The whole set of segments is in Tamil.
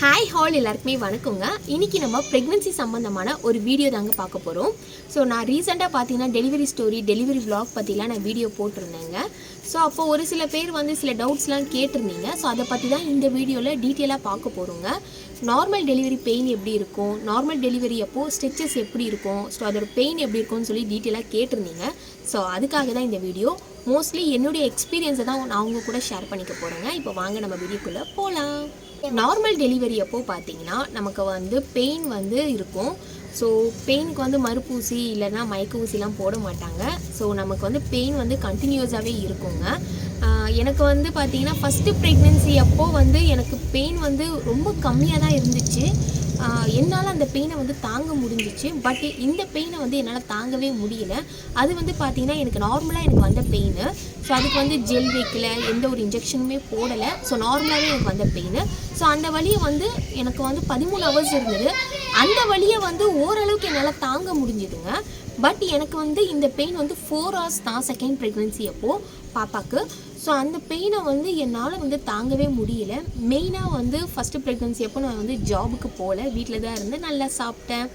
ஹாய் ஹால் எல்லாருக்குமே வணக்கங்க. இன்னைக்கு நம்ம ப்ரெக்னென்சி சம்மந்தமான ஒரு வீடியோ தாங்க பார்க்க போகிறோம் ஸோ நான் ரீசெண்டாக பார்த்தீங்கன்னா டெலிவரி ஸ்டோரி டெலிவரி விளாக் பற்றிலாம் நான் வீடியோ போட்டிருந்தேங்க. ஸோ அப்போ ஒரு சில பேர் வந்து சில டவுட்ஸ்லாம் கேட்டிருந்தீங்க. ஸோ அதை பற்றி தான் இந்த வீடியோவில் டீட்டெயிலாக பார்க்க போகிறோங்க நார்மல் டெலிவரி பெயின் எப்படி இருக்கும்? நார்மல் டெலிவரி அப்போது ஸ்டிச்சஸ் எப்படி இருக்கும்? ஸோ அதோட பெயின் எப்படி இருக்கும்னு சொல்லி டீட்டெயிலாக கேட்டிருந்தீங்க. ஸோ அதுக்காக தான் இந்த வீடியோ மோஸ்ட்லி என்னுடைய எக்ஸ்பீரியன்ஸை தான் நான் அவங்க கூட ஷேர் பண்ணிக்க போகிறேங்க இப்போ வாங்க நம்ம வீடியோக்குள்ளே போகலாம் நார்மல் டெலிவரி அப்போ பார்த்தீங்கன்னா நமக்கு வந்து பெயின் வந்து இருக்கும். ஸோ பெயினுக்கு வந்து மறுப்பூசி இல்லைன்னா மயக்க ஊசிலாம் போட மாட்டாங்க. ஸோ நமக்கு வந்து பெயின் வந்து கண்டினியூஸாகவே இருக்குங்க. எனக்கு வந்து பார்த்தீங்கன்னா ஃபஸ்ட்டு ப்ரெக்னென்சி அப்போ வந்து எனக்கு பெயின் வந்து ரொம்ப கம்மியாக தான் இருந்துச்சு. என்னால் அந்த பெயினை வந்து தாங்க முடிஞ்சிச்சு. பட் இந்த பெயினை வந்து என்னால் தாங்கவே முடியல. அது வந்து பார்த்திங்கன்னா எனக்கு நார்மலாக எனக்கு வந்த பெயின் ஸோ அதுக்கு வந்து ஜெல் வைக்கல எந்த ஒரு இன்ஜெக்ஷனுமே போடலை. ஸோ நார்மலாகவே எனக்கு வந்த பெயின் ஸோ அந்த வழியை வந்து எனக்கு வந்து பதிமூணு ஹவர்ஸ் இருந்தது. அந்த வழியை வந்து ஓரளவுக்கு என்னால் தாங்க முடிஞ்சுதுங்க. பட் எனக்கு வந்து இந்த பெயின் வந்து ஃபோர் ஹவர்ஸ் தான் செகண்ட் ப்ரெக்னென்சி அப்போது பாப்பாக்கு. ஸோ அந்த பெயினை வந்து என்னால் வந்து தாங்கவே முடியல. மெயினாக வந்து ஃபஸ்ட்டு ப்ரெக்னென்சி அப்போ நான் வந்து ஜாபுக்கு போகல வீட்டில் தான் இருந்து நல்லா சாப்பிட்டேன்.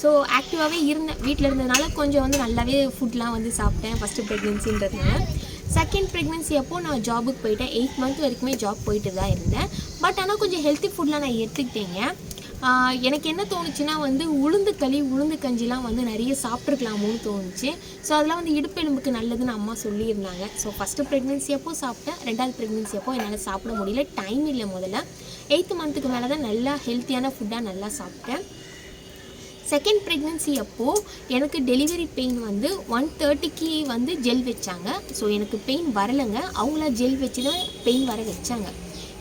ஸோ ஆக்டிவாகவே இருந்தேன். வீட்டில் இருந்ததுனால கொஞ்சம் வந்து நல்லாவே ஃபுட்லாம் வந்து சாப்பிட்டேன் ஃபஸ்ட்டு ப்ரெக்னென்சின்றதுனால செகண்ட் ப்ரெக்னென்சி அப்போது நான் ஜாபுக்கு போயிட்டேன். எயிட் மந்த் வரைக்குமே ஜாப் போயிட்டு தான் இருந்தேன். பட் ஆனால் கொஞ்சம் ஹெல்த்தி ஃபுட்லாம் நான் எடுத்துக்கிட்டேங்க. எனக்கு என்ன தோணுச்சுன்னா வந்து உளுந்து களி உளுந்து கஞ்சிலாம் வந்து நிறைய சாப்பிட்ருக்கலாமோன்னு தோணுச்சு. ஸோ அதெல்லாம் வந்து இடுப்பெலும்புக்கு நல்லதுன்னு அம்மா சொல்லியிருந்தாங்க. ஸோ ஃபஸ்ட்டு ப்ரெக்னென்சி அப்போ சாப்பிட்டேன். ரெண்டாவது ப்ரெக்னென்சி அப்போ என்னால் சாப்பிட முடியல. டைம் இல்லை முதல்ல. எயித்து மந்த்துக்கு மேலே தான் நல்லா ஹெல்த்தியான ஃபுட்டாக நல்லா சாப்பிட்டேன். செகண்ட் ப்ரெக்னென்சி அப்போது எனக்கு டெலிவரி பெயின் வந்து ஒன் தேர்ட்டிக்கு வந்து ஜெல் வச்சாங்க. ஸோ எனக்கு பெயின் வரலைங்க. அவங்கள ஜெல் வச்சு தான் பெயின் வர வச்சாங்க.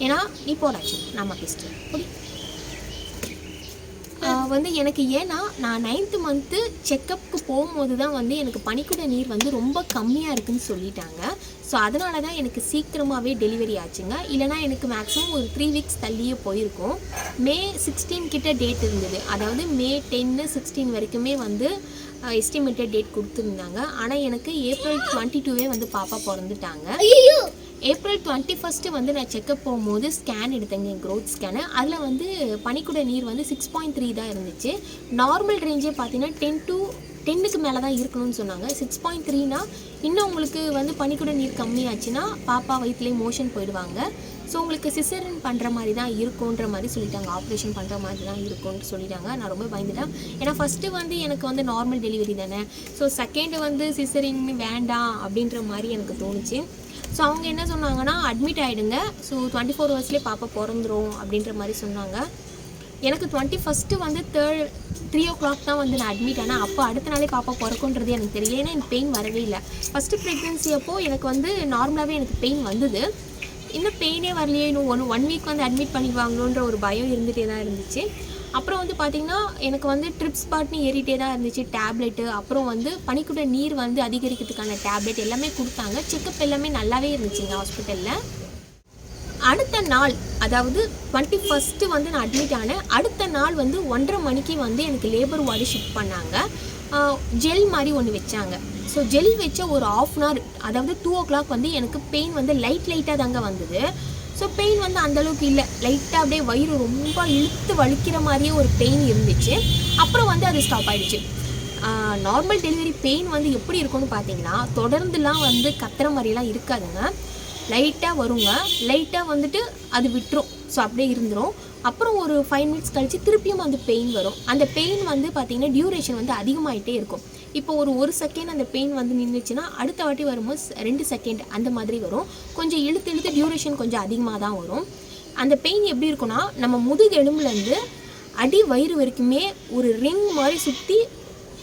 ஏன்னா நீ போடாச்சு நான் பேசிட்டு புடி. வந்து எனக்கு ஏன்னா நான் நைன்த்து மந்த்து செக்கப்புக்கு போகும்போது தான் வந்து எனக்கு பனிக்குட நீர் வந்து ரொம்ப கம்மியாக இருக்குன்னு சொல்லிட்டாங்க. ஸோ அதனால தான் எனக்கு சீக்கிரமாகவே டெலிவரி ஆச்சுங்க. இல்லைனா எனக்கு மேக்ஸிமம் ஒரு த்ரீ வீக்ஸ் தள்ளியே போயிருக்கும். மே சிக்ஸ்டீன் கிட்ட டேட் இருந்தது. அதாவது மே டென்னு சிக்ஸ்டீன் வரைக்குமே வந்து எஸ்டிமேட்டட் டேட் கொடுத்துருந்தாங்க. ஆனால் எனக்கு ஏப்ரல் டுவெண்ட்டி டூவே வந்து பாப்பா பிறந்துட்டாங்க. ஏப்ரல் டுவெண்ட்டி ஃபஸ்ட்டு வந்து நான் செக்கப் போகும்போது ஸ்கேன் எடுத்தேங்க என் க்ரோத் ஸ்கேனு அதில் வந்து பனிக்குட நீர் வந்து சிக்ஸ் பாயிண்ட் த்ரீ தான் இருந்துச்சு. நார்மல் ரேஞ்சே பார்த்தீங்கன்னா டென் டு டென்னுக்கு மேலே தான் இருக்கணும்னு சொன்னாங்க. சிக்ஸ் பாயிண்ட் த்ரீனா இன்னும் உங்களுக்கு வந்து பனிக்குட நீர் கம்மியாச்சுன்னா பாப்பா வயிற்றுலேயே மோஷன் போயிடுவாங்க. ஸோ உங்களுக்கு சிசரன் பண்ணுற மாதிரி தான் இருக்குன்ற மாதிரி சொல்லிட்டாங்க. ஆப்ரேஷன் பண்ணுற மாதிரி தான் இருக்கும்னு சொல்லிட்டாங்க. நான் ரொம்ப பயந்துட்டேன். ஏன்னா ஃபஸ்ட்டு வந்து எனக்கு வந்து நார்மல் டெலிவரி தானே. ஸோ செகண்டு வந்து சிசரின் வேண்டாம் அப்படின்ற மாதிரி எனக்கு தோணுச்சு. ஸோ அவங்க என்ன சொன்னாங்கன்னா அட்மிட் ஆகிடுங்க ஸோ டுவெண்ட்டி ஃபோர் ஹவர்ஸ்லேயே பாப்பா பிறந்துரும் அப்படின்ற மாதிரி சொன்னாங்க. எனக்கு டுவெண்ட்டி ஃபஸ்ட்டு வந்து தேர்ட் த்ரீ ஓ கிளாக் தான் வந்து நான் அட்மிட் ஆனேன். அப்போ அடுத்த நாளே பாப்பா பிறக்குன்றது எனக்கு தெரியல. ஏன்னா எனக்கு பெயின் வரவே இல்லை. ஃபஸ்ட்டு ப்ரெக்னென்சி அப்போது எனக்கு வந்து நார்மலாகவே எனக்கு பெயின் வந்தது. இன்னும் பெயினே வரலையே. இன்னும் ஒன் ஒன் வீக் வந்து அட்மிட் பண்ணிடுவாங்களோன்ற ஒரு பயம் இருந்துகிட்டே தான் இருந்துச்சு. அப்புறம் வந்து பார்த்திங்கன்னா எனக்கு வந்து ட்ரிப்ஸ் பாட்னு ஏறிட்டே தான் இருந்துச்சு டேப்லெட்டு அப்புறம் வந்து பனிக்குட நீர் வந்து அதிகரிக்கிறதுக்கான டேப்லெட் எல்லாமே கொடுத்தாங்க. செக்கப் எல்லாமே நல்லாவே இருந்துச்சுங்க ஹாஸ்பிட்டலில் அடுத்த நாள் அதாவது டுவெண்ட்டி ஃபஸ்ட்டு வந்து நான் அட்மிட் ஆனேன். அடுத்த நாள் வந்து ஒன்றரை மணிக்கு வந்து எனக்கு லேபர் வார்டு ஷிஃப்ட் பண்ணாங்க. ஜெல் மாதிரி ஒன்று வச்சாங்க. ஸோ ஜெல் வச்ச ஒரு ஆஃப் அன் ஹவர் அதாவது டூ ஓ கிளாக் வந்து எனக்கு பெயின் வந்து லைட் லைட்டாக தாங்க வந்தது. ஸோ பெயின் வந்து அந்தளவுக்கு இல்லை. லைட்டாக அப்படியே வயிறு ரொம்ப இழுத்து வலிக்கிற மாதிரியே ஒரு பெயின் இருந்துச்சு. அப்புறம் வந்து அது ஸ்டாப் ஆகிடுச்சு நார்மல் டெலிவரி பெயின் வந்து எப்படி இருக்கும்னு பார்த்தீங்கன்னா தொடர்ந்துலாம் வந்து கத்துற மாதிரிலாம் இருக்காதுங்க. லைட்டாக வருங்க. லைட்டாக வந்துட்டு அது விட்டுரும். ஸோ அப்படியே இருந்துடும் அப்புறம் ஒரு ஃபைவ் மினிட்ஸ் கழித்து திருப்பியும் அந்த பெயின் வரும். அந்த பெயின் வந்து பார்த்திங்கன்னா டியூரேஷன் வந்து அதிகமாகிட்டே இருக்கும். இப்போ ஒரு ஒரு செகண்ட் அந்த பெயின் வந்து நின்றுச்சுன்னா அடுத்த வாட்டி வரும்போது ரெண்டு செகண்ட் அந்த மாதிரி வரும். கொஞ்சம் இழுத்து இழுத்து டியூரேஷன் கொஞ்சம் அதிகமாக தான் வரும். அந்த பெயின் எப்படி இருக்கும்னா நம்ம முதுகெலும்புலேருந்து அடி வயிறு வரைக்குமே ஒரு ரிங் மாதிரி சுற்றி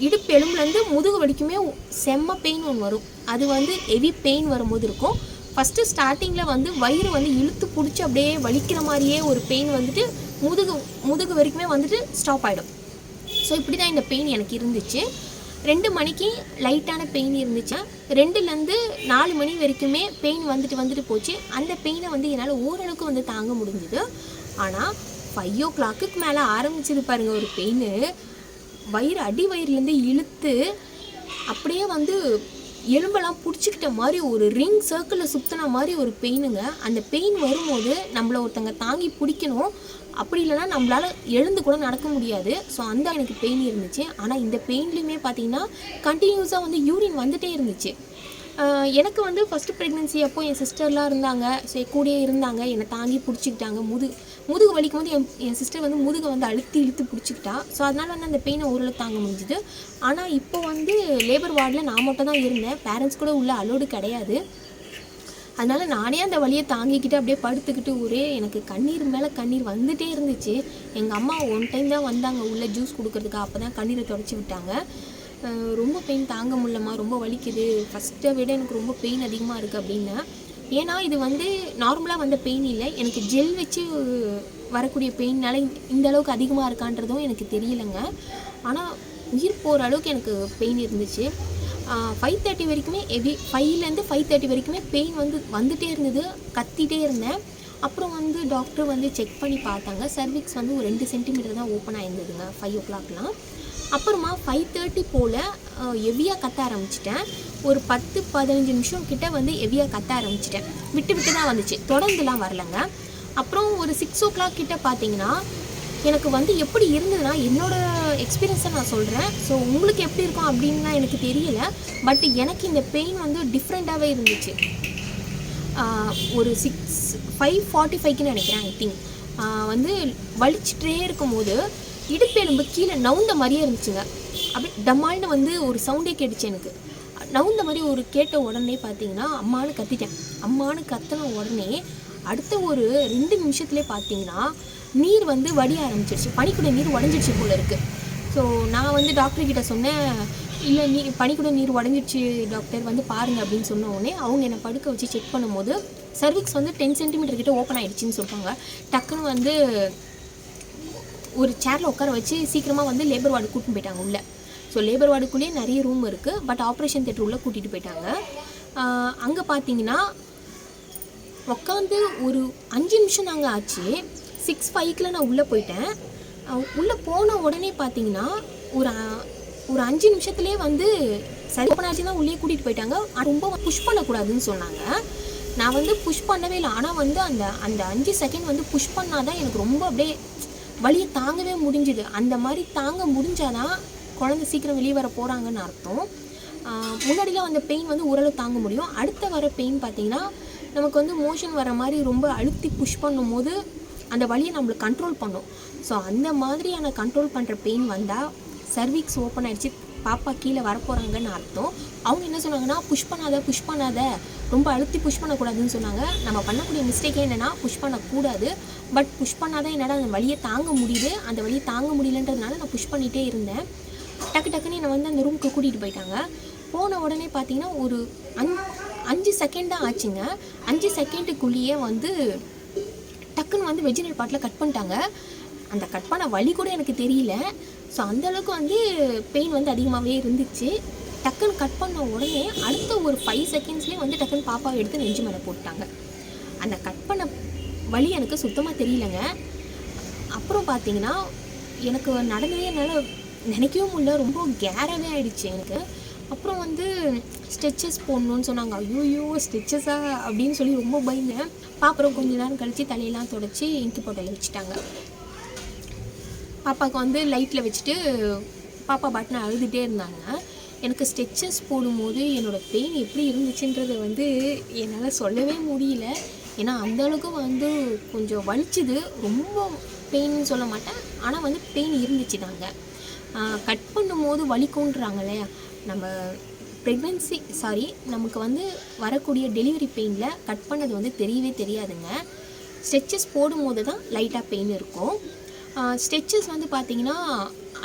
இடுப்பு எலும்புலேருந்து முதுகு வலிக்குமே செம்ம பெயின் ஒன்று வரும். அது வந்து ஹெவி பெயின் வரும்போது இருக்கும். ஃபஸ்ட்டு ஸ்டார்டிங்கில் வந்து வயிறு வந்து இழுத்து பிடிச்சி அப்படியே வலிக்கிற மாதிரியே ஒரு பெயின் வந்துட்டு முதுகு முதுகு வரைக்குமே வந்துட்டு ஸ்டாப் ஆகிடும் ஸோ இப்படி தான் இந்த பெயின் எனக்கு இருந்துச்சு. ரெண்டு மணிக்கு லைட்டான பெயின் இருந்துச்சு. ரெண்டுலேருந்து நாலு மணி வரைக்குமே பெயின் வந்துட்டு வந்துட்டு போச்சு. அந்த பெயினை வந்து என்னால் ஓரளவுக்கு வந்து தாங்க முடிஞ்சுது. ஆனால் ஃபைவ் ஓ கிளாக்குக்கு மேலே ஆரம்பிச்சது பாருங்க ஒரு பெயின் வயிறு அடி வயிறுலேருந்து இழுத்து அப்படியே வந்து எலும்பெல்லாம் பிடிச்சிக்கிட்ட மாதிரி ஒரு ரிங் சர்க்கிளில் சுற்றின மாதிரி ஒரு பெயினுங்க. அந்த பெயின் வரும்போது நம்மளை ஒருத்தங்க தாங்கி பிடிக்கணும். அப்படி இல்லைன்னா நம்மளால் எழுந்து கூட நடக்க முடியாது. ஸோ அந்த எனக்கு பெயின் இருந்துச்சு. ஆனால் இந்த பெயின்லேயுமே பார்த்தீங்கன்னா கண்டினியூஸாக வந்து யூரின் வந்துட்டே இருந்துச்சு. எனக்கு வந்து ஃபஸ்ட்டு ப்ரெக்னென்சி அப்போ என் சிஸ்டர்லாம் இருந்தாங்க. ஸோ கூடயே இருந்தாங்க. என்னை தாங்கி பிடிச்சிக்கிட்டாங்க. முது முதுகு வலிக்கும் போது என் என் சிஸ்டர் வந்து முதுகை வந்து அழுத்தி இழுத்து பிடிச்சிக்கிட்டா. ஸோ அதனால் வந்து அந்த பெயினை ஓரளவு தாங்க முடிஞ்சுது. ஆனால் இப்போ வந்து லேபர் வார்டில் நான் மட்டும் தான் இருந்தேன். பேரண்ட்ஸ் கூட உள்ள அலோடு கிடையாது. அதனால் நானே அந்த வலியை தாங்கிக்கிட்டு அப்படியே படுத்துக்கிட்டு ஒரே எனக்கு கண்ணீர் மேலே கண்ணீர் வந்துகிட்டே இருந்துச்சு. எங்கள் அம்மா ஒன் டைம் தான் வந்தாங்க. உள்ளே ஜூஸ் கொடுக்குறதுக்கு. அப்போ தான் கண்ணீரை தொடச்சி விட்டாங்க. ரொம்ப பெயின் தாங்க முடியலம்மா. ரொம்ப வலிக்குது. ஃபஸ்ட்டை விட எனக்கு ரொம்ப பெயின் அதிகமாக இருக்குது அப்படின்னா ஏன்னா இது வந்து நார்மலாக வந்த பெயின் இல்லை. எனக்கு ஜெல் வச்சு வரக்கூடிய பெயின்னால இந்த அளவுக்கு அதிகமாக இருக்கான்றதும் எனக்கு தெரியலைங்க. ஆனால் உயிர் போகிற அளவுக்கு எனக்கு பெயின் இருந்துச்சு. ஃபைவ் தேர்ட்டி வரைக்குமே எவி ஃபைவ்லேருந்து ஃபைவ் தேர்ட்டி வரைக்குமே பெயின் வந்து வந்துகிட்டே இருந்தது. கத்திட்டே இருந்தேன். அப்புறம் வந்து டாக்டர் வந்து செக் பண்ணி பார்த்தாங்க. சர்விக்ஸ் வந்து ஒரு ரெண்டு சென்டிமீட்டர் தான் ஓப்பன் ஆகிருந்ததுங்க ஃபைவ் ஓ கிளாக்லாம் அப்புறமா ஃபைவ் தேர்ட்டி போல் ஹெவியாக கத்த ஆரம்பிச்சிட்டேன். ஒரு பத்து பதினஞ்சு நிமிஷம் கிட்ட வந்து ஹெவியாக கத்த ஆரம்பிச்சிட்டேன். விட்டு விட்டு தான் வந்துச்சு. தொடர்ந்துலாம் வரலங்க. அப்புறம் ஒரு சிக்ஸ் ஓ கிளாக் கிட்ட பார்த்தீங்கன்னா எனக்கு வந்து எப்படி இருந்ததுன்னா என்னோடய எக்ஸ்பீரியன்ஸை நான் சொல்கிறேன் ஸோ உங்களுக்கு எப்படி இருக்கும் அப்படின்லாம் எனக்கு தெரியல. பட் எனக்கு இந்த பெயின் வந்து டிஃப்ரெண்ட்டாகவே இருந்துச்சு. ஒரு சிக்ஸ் ஃபைவ் ஃபார்ட்டி ஃபைவ்க்குன்னு நினைக்கிறேன் ஐ திங்க் வந்து வலிச்சுட்டே இருக்கும்போது இடுப்பெலும்பு கீழே நவுந்த மாதிரியே இருந்துச்சுங்க. அப்படியே டமால்னு வந்து ஒரு சவுண்டே கேட்டுச்சு எனக்கு. நவுந்த மாதிரி ஒரு கேட்ட உடனே பார்த்தீங்கன்னா அம்மானு கத்திட்டேன். அம்மானு கத்தின உடனே அடுத்த ஒரு ரெண்டு நிமிஷத்துலேயே பார்த்தீங்கன்னா நீர் வந்து வடிய ஆரம்பிச்சிருச்சு. பனிக்குட நீர் உடஞ்சிருச்சு போல இருக்குது ஸோ நான் வந்து டாக்டர் கிட்ட சொன்னேன் இல்லை நீ பனிக்குட நீர் உடஞ்சிருச்சு டாக்டர் வந்து பாருங்க அப்படின்னு சொன்ன உடனே அவங்க என்னை படுக்க வச்சு செக் பண்ணும்போது சர்விக்ஸ் வந்து டென் சென்டிமீட்டர் கிட்ட ஓப்பன் ஆகிடுச்சின்னு சொல்லுவாங்க டக்குன்னு வந்து ஒரு சேரில் உட்கார வச்சு சீக்கிரமாக வந்து லேபர் வார்டு கூட்டின்னு போயிட்டாங்க உள்ளே. ஸோ லேபர் வார்டுக்குள்ளேயே நிறைய ரூம் இருக்குது பட் ஆப்ரேஷன் தேட்டர் உள்ளே கூட்டிகிட்டு போயிட்டாங்க. அங்கே பார்த்தீங்கன்னா உட்காந்து ஒரு அஞ்சு நிமிஷம் நாங்கள் ஆச்சு. சிக்ஸ் ஃபைவ்க்கில் நான் உள்ளே போயிட்டேன். உள்ளே போன உடனே பார்த்தீங்கன்னா ஒரு ஒரு அஞ்சு நிமிஷத்துலேயே வந்து சரி பண்ணாச்சு தான் உள்ளே கூட்டிகிட்டு போயிட்டாங்க ரொம்ப புஷ் பண்ணக்கூடாதுன்னு சொன்னாங்க. நான் வந்து புஷ் பண்ணவே இல்லை. ஆனால் வந்து அந்த அந்த அஞ்சு செகண்ட் வந்து புஷ் பண்ணாதான் எனக்கு ரொம்ப அப்படியே வழியை தாங்கவே முடிஞ்சுது. அந்த மாதிரி தாங்க முடிஞ்சாதான் குழந்தை சீக்கிரம் வெளியே வர போகிறாங்கன்னு அர்த்தம். முன்னாடிலாம் அந்த பெயின் வந்து ஓரளவு தாங்க முடியும். அடுத்த வர பெயின் பார்த்தீங்கன்னா நமக்கு வந்து மோஷன் வர மாதிரி ரொம்ப அழுத்தி புஷ் பண்ணும்போது அந்த வழியை நம்மளுக்கு கண்ட்ரோல் பண்ணும். ஸோ அந்த மாதிரியான கண்ட்ரோல் பண்ணுற பெயின் வந்தால் சர்விக்ஸ் ஓப்பன் ஆகிடுச்சு பாப்பா கீழே வரப்போகிறாங்கன்னு அர்த்தம். அவங்க என்ன சொன்னாங்கன்னா புஷ் பண்ணாத புஷ் பண்ணாத. ரொம்ப அழுத்தி புஷ் பண்ணக்கூடாதுன்னு சொன்னாங்க. நம்ம பண்ணக்கூடிய மிஸ்டேக்கே என்னென்னா புஷ் பண்ணக்கூடாது. பட் புஷ் பண்ணாதான் என்னால் அந்த வழியை தாங்க முடியுது. அந்த வழியை தாங்க முடியலன்றதுனால நான் புஷ் பண்ணிகிட்டே இருந்தேன். டக்கு டக்குன்னு என்னை வந்து அந்த ரூமுக்கு கூட்டிகிட்டு போயிட்டாங்க. போன உடனே பார்த்தீங்கன்னா ஒரு அஞ் அஞ்சு செகண்ட் தான் ஆச்சுங்க. அஞ்சு செகண்டுக்குள்ளேயே வந்து டக்குன்னு வந்து வெஜினல் பாட்டில் கட் பண்ணிட்டாங்க. அந்த கட் பண்ண வலி கூட எனக்கு தெரியல. ஸோ அந்தளவுக்கு வந்து பெயின் வந்து அதிகமாகவே இருந்துச்சு. டக்குன்னு கட் பண்ண உடனே அடுத்த ஒரு ஃபைவ் செகண்ட்ஸ்லேயே வந்து டக்குன்னு பாப்பாவை எடுத்து நெஞ்சு மேலே போட்டாங்க அந்த கட் பண்ண வலி எனக்கு சுத்தமாக தெரியலங்க. அப்புறம் பார்த்தீங்கன்னா எனக்கு நடந்ததே என்னால் நினைக்கவும் முடியல ரொம்ப கேரவே ஆயிடுச்சு எனக்கு. அப்புறம் வந்து ஸ்டிச்சஸ் போடணும்னு சொன்னாங்க. ஐயோ ஸ்டிச்சஸா அப்படின்னு சொல்லி ரொம்ப பயந்தேன். பாப்புறம் கொஞ்ச நேரம் கழித்து தலையெல்லாம் தொடச்சி இங்கு போட்டலில் வச்சுட்டாங்க. பாப்பாவுக்கு வந்து லைட்டில் வச்சுட்டு பாப்பா பாட்டின அழுதுகிட்டே இருந்தாங்க. எனக்கு ஸ்டெச்சஸ் போடும்போது என்னோடய பெயின் எப்படி இருந்துச்சுன்றதை வந்து என்னால் சொல்லவே முடியல. ஏன்னா அந்த அளவுக்கு வந்து கொஞ்சம் வலிச்சுது. ரொம்ப பெயின்னு சொல்ல மாட்டேன். ஆனால் வந்து பெயின் இருந்துச்சு தாங்க கட் பண்ணும்போது வலிக்குன்றாங்க இல்லையா நம்ம ப்ரெக்னென்சி சாரி நமக்கு வந்து வரக்கூடிய டெலிவரி பெயினில் கட் பண்ணது வந்து தெரியவே தெரியாதுங்க. ஸ்டெச்சஸ் போடும்போது தான் லைட்டாக பெயின் இருக்கும். ஸ்டெச்சஸ் வந்து பார்த்தீங்கன்னா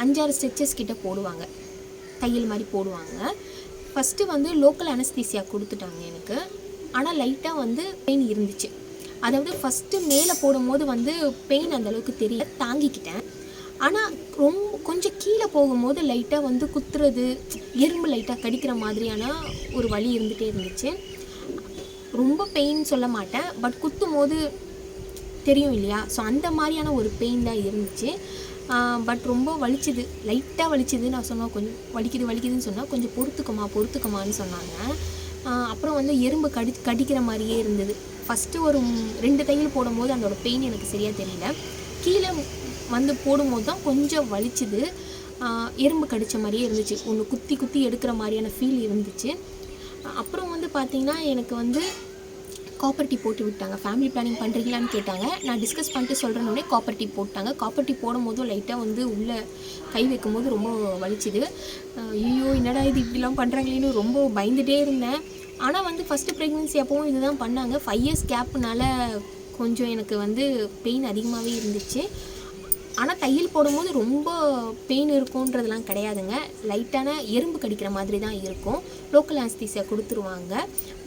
அஞ்சாறு ஸ்டெச்சஸ் கிட்ட போடுவாங்க. தையல் மாதிரி போடுவாங்க. ஃபஸ்ட்டு வந்து லோக்கல் அனஸ்தீசியா கொடுத்துட்டாங்க எனக்கு. ஆனால் லைட்டாக வந்து பெயின் இருந்துச்சு. அதாவது ஃபஸ்ட்டு மேலே போடும்போது வந்து பெயின் அந்த அளவுக்கு தெரியல. தாங்கிக்கிட்டேன். ஆனால் ரொம்ப கொஞ்சம் கீழே போகும்போது லைட்டாக வந்து குத்துறது எறும்பு லைட்டாக கடிக்கிற மாதிரியான ஒரு வலி இருந்துகிட்டே இருந்துச்சு. ரொம்ப பெயின் சொல்ல மாட்டேன். பட் குத்தும் போது தெரியும் இல்லையா? ஸோ அந்த மாதிரியான ஒரு பெயின் தான் இருந்துச்சு. பட் ரொம்ப வலிச்சுது. லைட்டாக வலிச்சுது நான் சொன்னேன் கொஞ்சம் வலிக்குது வலிக்குதுன்னு சொன்னால் கொஞ்சம் பொறுத்துக்குமா பொறுத்துக்குமான்னு சொன்னாங்க. அப்புறம் வந்து எறும்பு கடி கடிக்கிற மாதிரியே இருந்தது. ஃபஸ்ட்டு ஒரு ரெண்டு தையல் போடும்போது அதோடய பெயின் எனக்கு சரியாக தெரியல. கீழே வந்து போடும்போது தான் கொஞ்சம் வலிச்சுது. எறும்பு கடிச்ச மாதிரியே இருந்துச்சு. ஒன்று குத்தி குத்தி எடுக்கிற மாதிரியான ஃபீல் இருந்துச்சு. அப்புறம் வந்து பார்த்திங்கன்னா எனக்கு வந்து காப்பர் டீ போட்டு விட்டாங்க. ஃபேமிலி பிளானிங் பண்ணுறீங்களான்னு கேட்டாங்க. நான் டிஸ்கஸ் பண்ணிட்டு சொல்கிறேன்னே காப்பர் டீ போட்டாங்க. காப்பர் டீ போடும் போதும் லைட்டாக வந்து உள்ளே கை வைக்கும்போது ரொம்ப வலிச்சுது. ஐயோ என்னடா இது இப்படிலாம் பண்ணுறாங்களேன்னு ரொம்ப பயந்துகிட்டே இருந்தேன். ஆனால் வந்து ஃபஸ்ட்டு ப்ரெக்னென்சி அப்போவும் இதுதான் பண்ணாங்க. ஃபைவ் இயர்ஸ் கேப்னால கொஞ்சம் எனக்கு வந்து பெயின் அதிகமாகவே இருந்துச்சு. ஆனால் தையல் போடும்போது ரொம்ப பெயின் இருக்குன்றதெல்லாம் கிடையாதுங்க. லைட்டான எறும்பு கடிக்கிற மாதிரி தான் இருக்கும். லோக்கல் ஆஸ்தீசியா கொடுத்துருவாங்க.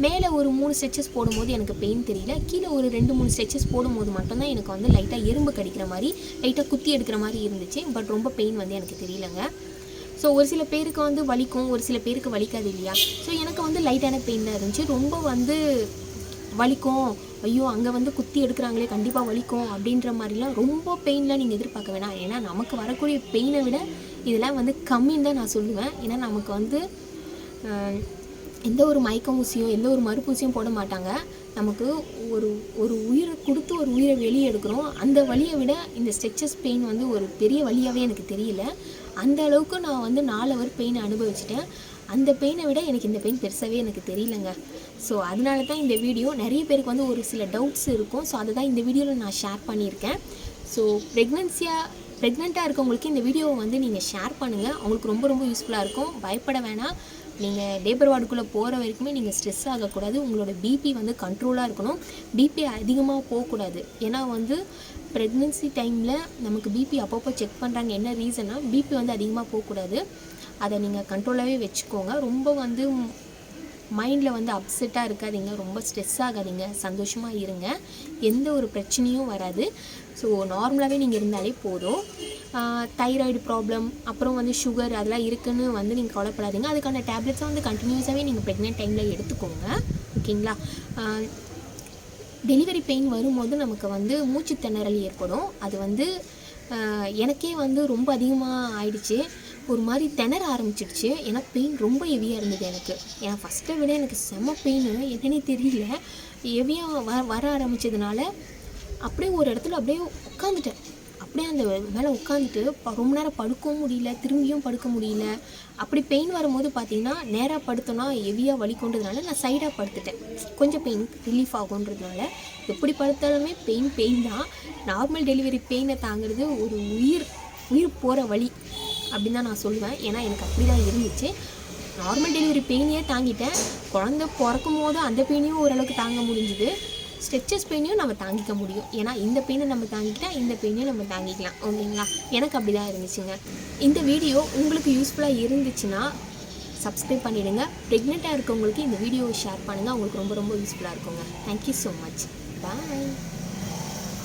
மேலே ஒரு மூணு ஸ்டெச்சஸ் போடும்போது எனக்கு பெயின் தெரியல. கீழே ஒரு ரெண்டு மூணு ஸ்ட்ரெச்சஸ் போடும்போது மட்டும்தான் எனக்கு வந்து லைட்டாக எறும்பு கடிக்கிற மாதிரி லைட்டாக குத்தி எடுக்கிற மாதிரி இருந்துச்சு. பட் ரொம்ப பெயின் வந்து எனக்கு தெரியலங்க. ஸோ ஒரு சில பேருக்கு வந்து வலிக்கும். ஒரு சில பேருக்கு வலிக்காது இல்லையா? ஸோ எனக்கு வந்து லைட்டான பெயின் தான் இருந்துச்சு. ரொம்ப வந்து வலிக்கும். ஐயோ அங்கே வந்து குத்தி எடுக்கிறாங்களே கண்டிப்பாக வலிக்கும் அப்படின்ற மாதிரிலாம் ரொம்ப பெயின்லாம் நீங்கள் எதிர்பார்க்க வேணாம். ஏன்னா நமக்கு வரக்கூடிய பெயினை விட இதெல்லாம் வந்து கம்மின்னு தான் நான் சொல்லுவேன். ஏன்னா நமக்கு வந்து எந்த ஒரு மயக்க ஊசியும் எந்த ஒரு மறுப்பூசியும் போட மாட்டாங்க. நமக்கு ஒரு ஒரு உயிரை கொடுத்து ஒரு உயிரை வெளியே எடுக்கிறோம். அந்த வழியை விட இந்த ஸ்ட்ரெச்சஸ் பெயின் வந்து ஒரு பெரிய வழியாகவே எனக்கு தெரியல. அந்த அளவுக்கு நான் வந்து நாலு ஹவர் பெயினை அனுபவிச்சிட்டேன். அந்த பெயினை விட எனக்கு இந்த பெயின் பெருசாகவே எனக்கு தெரியலங்க. ஸோ அதனால தான் இந்த வீடியோ நிறைய பேருக்கு வந்து ஒரு சில டவுட்ஸ் இருக்கும். ஸோ அதை தான் இந்த வீடியோவில் நான் ஷேர் பண்ணியிருக்கேன். ஸோ ப்ரெக்னென்சியாக ப்ரெக்னெண்ட்டாக இருக்கவங்களுக்கு இந்த வீடியோவை வந்து நீங்கள் ஷேர் பண்ணுங்கள் அவங்களுக்கு ரொம்ப ரொம்ப யூஸ்ஃபுல்லாக இருக்கும். பயப்பட வேணாம். நீங்கள் லேபர் வார்டுக்குள்ளே போகிற வரைக்குமே நீங்கள் ஸ்ட்ரெஸ் ஆகக்கூடாது. உங்களோட பிபி வந்து கண்ட்ரோலாக இருக்கணும். பிபி அதிகமாக போகக்கூடாது. ஏன்னா வந்து ப்ரெக்னென்சி டைமில் நமக்கு பிபி அப்பப்போ செக் பண்ணுறாங்க என்ன ரீசன்னா பிபி வந்து அதிகமாக போகக்கூடாது. அதை நீங்கள் கண்ட்ரோலாகவே வச்சுக்கோங்க. ரொம்ப வந்து மைண்டில் வந்து அப்செட்டாக இருக்காதீங்க ரொம்ப ஸ்ட்ரெஸ் ஆகாதீங்க சந்தோஷமாக இருங்க. எந்த ஒரு பிரச்சனையும் வராது. ஸோ நார்மலாகவே நீங்கள் இருந்தாலே போதும். தைராய்டு ப்ராப்ளம் அப்புறம் வந்து சுகர் அதெல்லாம் இருக்குன்னு வந்து நீங்கள் கவலைப்படாதீங்க. அதுக்கான டேப்லெட்ஸை வந்து கண்டினியூஸாகவே நீங்கள் ப்ரெக்னென்ட் டைமில் எடுத்துக்கோங்க. ஓகேங்களா? டெலிவரி பெயின் வரும்போது நமக்கு வந்து மூச்சு திணறல் ஏற்படும். அது வந்து எனக்கே வந்து ரொம்ப அதிகமாக ஆயிடுச்சு. ஒரு மாதிரி திணற ஆரம்பிச்சிடுச்சு. ஏன்னா பெயின் ரொம்ப ஹெவியாக இருந்தது எனக்கு. ஏன்னா ஃபஸ்ட்டை விட எனக்கு செம்ம பெயின் என்னன்னே தெரியல. ஹெவியாக வ வர ஆரம்பித்ததுனால அப்படியே ஒரு இடத்துல அப்படியே உட்காந்துட்டேன் அப்படியே அந்த மேலே உட்காந்துட்டு ரொம்ப நேரம் படுக்கவும் முடியல திரும்பியும் படுக்க முடியல. அப்படி பெயின் வரும்போது பார்த்தீங்கன்னா நேராக படுத்தோன்னா ஹெவியாக வலிக்கொண்டதுனால நான் சைடாக படுத்துட்டேன். கொஞ்சம் பெயின் ரிலீஃப் ஆகுன்றதுனால எப்படி படுத்தாலுமே பெயின் பெயின் தான். நார்மல் டெலிவரி பெயினை தாங்கிறது ஒரு உயிர் உயிர் போகிற வழி அப்படின்னு தான் நான் சொல்லுவேன். ஏன்னா எனக்கு அப்படி தான் இருந்துச்சு நார்மல் டெலிவரி பெயினையே தாங்கிட்டேன். குழந்த பிறக்கும் போது அந்த பெயினையும் ஓரளவுக்கு தாங்க முடிஞ்சுது. ஸ்ட்ரெச்சஸ் பெயினையும் நம்ம தாங்கிக்க முடியும். ஏன்னா இந்த பெயினை நம்ம தாங்கிக்கலாம் இந்த பெயினையும் நம்ம தாங்கிக்கலாம். ஓகேங்களா? எனக்கு அப்படி தான் இருந்துச்சுங்க. இந்த வீடியோ உங்களுக்கு யூஸ்ஃபுல்லாக இருந்துச்சுன்னா சப்ஸ்கிரைப் பண்ணிவிடுங்க ப்ரெக்னெண்ட்டாக இருக்கவங்களுக்கு இந்த வீடியோவை ஷேர் பண்ணுங்கள் அவங்களுக்கு ரொம்ப ரொம்ப யூஸ்ஃபுல்லாக இருக்குங்க. Thank you so much bye